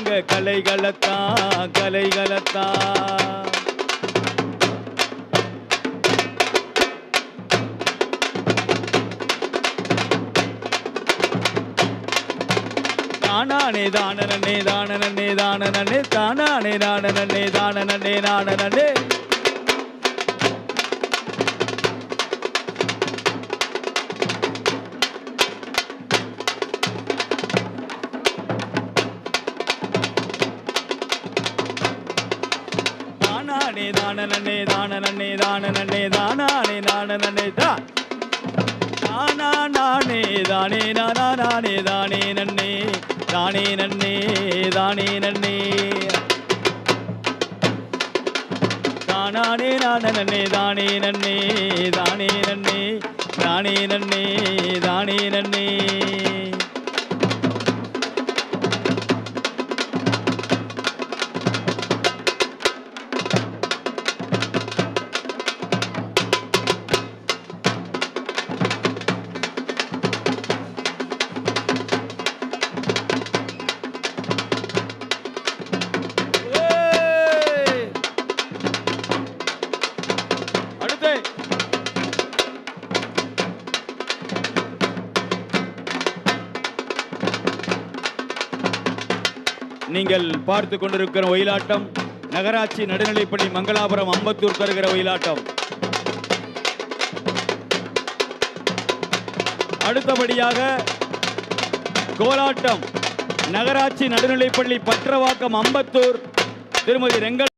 எங்க கலைகளத்தா கலைகளத்தா. தானானே தானனே தானனே தானனே தானானே தானனே தானனே தானனே தானே தான நன்னே தான நன்னே தான நன்னே தானானே தானனே தா. தானா நானே தானே நானா நானே தானே நன்னே தானே நன்னே தானே நன்னே. தானானே நான நன்னே தானே நன்னே தானே நன்னே தானே நன்னே தானே நன்னே. அடுத்து நீங்கள் பார்த்து கொண்டிருக்கிற ஒயிலாட்டம் நகராட்சி நடுநிலைப்பள்ளி மங்களாபுரம் அம்பத்தூர் தருகிற ஒயிலாட்டம். அடுத்தபடியாக கோலாட்டம் நகராட்சி நடுநிலைப்பள்ளி பற்றவாக்கம் அம்பத்தூர் திருமதி ரெங்கல்